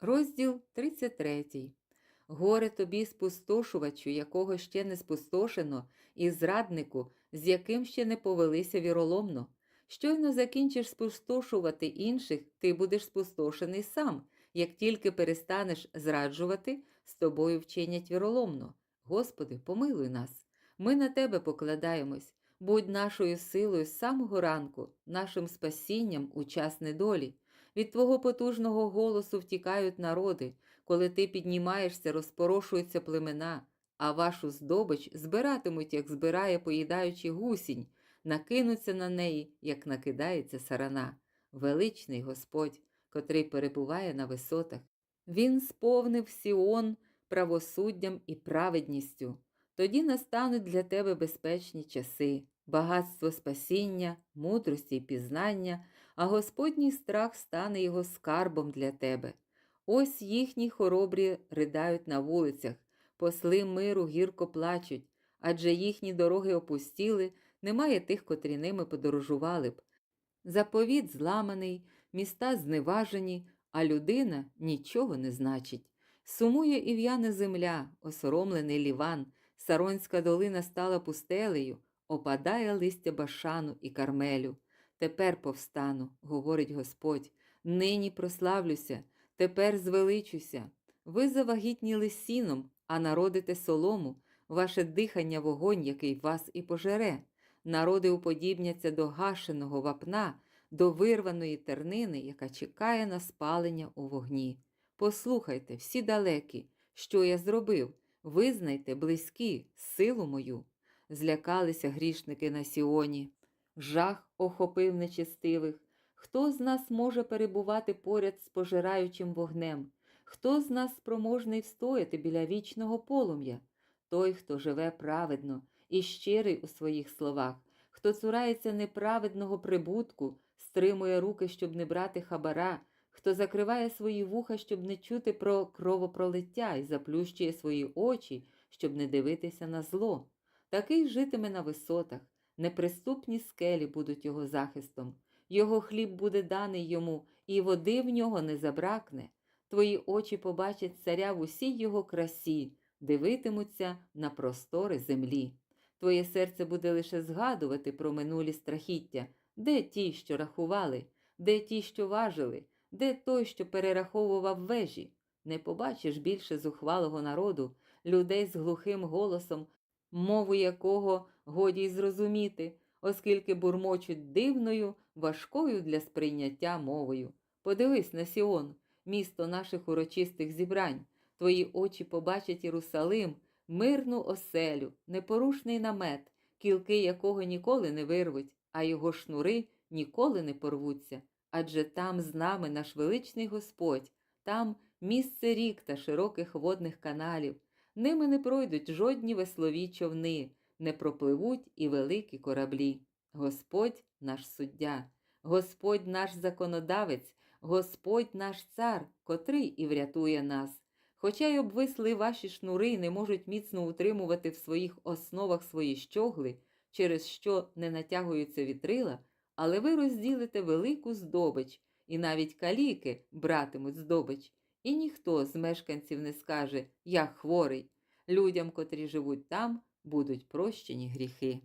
Розділ 33. Горе тобі, спустошувачу, якого ще не спустошено, і зраднику, з яким ще не повелися віроломно. Щойно закінчиш спустошувати інших, ти будеш спустошений сам. Як тільки перестанеш зраджувати, з тобою вчинять віроломно. Господи, помилуй нас. Ми на тебе покладаємось. Будь нашою силою з самого ранку, нашим спасінням у час недолі. Від твого потужного голосу втікають народи, коли ти піднімаєшся, розпорошуються племена, а вашу здобич збиратимуть, як збирає, поїдаючи гусінь, накинуться на неї, як накидається сарана. Величний Господь, котрий перебуває на висотах. Він сповнив Сіон правосуддям і праведністю. Тоді настануть для тебе безпечні часи, багатство спасіння, мудрості й пізнання, а Господній страх стане його скарбом для тебе. Ось їхні хоробрі riдають на вулицях, посли миру гірко плачуть, адже їхні дороги опустіли, немає тих, котрі ними подорожували б. Заповіт зламаний, міста зневажені, а людина нічого не значить. Сумує і в'яне земля, осоромлений ліван, Саронська долина стала пустелею, опадає листя башану і кармелю. Тепер повстану, говорить Господь, нині прославлюся, тепер звеличуся. Ви завагітніли сіном, а народите солому, ваше дихання вогонь, який вас і пожере. Народи уподібняться до гашеного вапна, до вирваної тернини, яка чекає на спалення у вогні. Послухайте, всі далекі, що я зробив, визнайте, близькі, силу мою. Злякалися грішники на Сіоні. Жах охопив нечестивих. Хто з нас може перебувати поряд з пожираючим вогнем? Хто з нас спроможний встояти біля вічного полум'я? Той, хто живе праведно і щирий у своїх словах, хто цурається неправедного прибутку, стримує руки, щоб не брати хабара, хто закриває свої вуха, щоб не чути про кровопролиття і заплющує свої очі, щоб не дивитися на зло. Такий житиме на висотах, неприступні скелі будуть його захистом, його хліб буде даний йому, і води в нього не забракне. Твої очі побачать царя в усій його красі, дивитимуться на простори землі. Твоє серце буде лише згадувати про минулі страхіття, де ті, що рахували, де ті, що важили, де той, що перераховував вежі. Не побачиш більше зухвалого народу, людей з глухим голосом, мову якого годі й зрозуміти, оскільки бурмочуть дивною, важкою для сприйняття мовою. Подивись на Сіон, місто наших урочистих зібрань. Твої очі побачать Єрусалим, мирну оселю, непорушний намет, кілки якого ніколи не вирвуть, а його шнури ніколи не порвуться. Адже там з нами наш величний Господь, там місце рік та широких водних каналів. Ними не пройдуть жодні веслові човни, не пропливуть і великі кораблі. Господь наш суддя, Господь наш законодавець, Господь наш цар, котрий і врятує нас. Хоча й обвисли ваші шнури не можуть міцно утримувати в своїх основах свої щогли, через що не натягуються вітрила, але ви розділите велику здобич, і навіть каліки братимуть здобич, і ніхто з мешканців не скаже Я хворий. Людям, котрі живуть там, будуть прощені гріхи.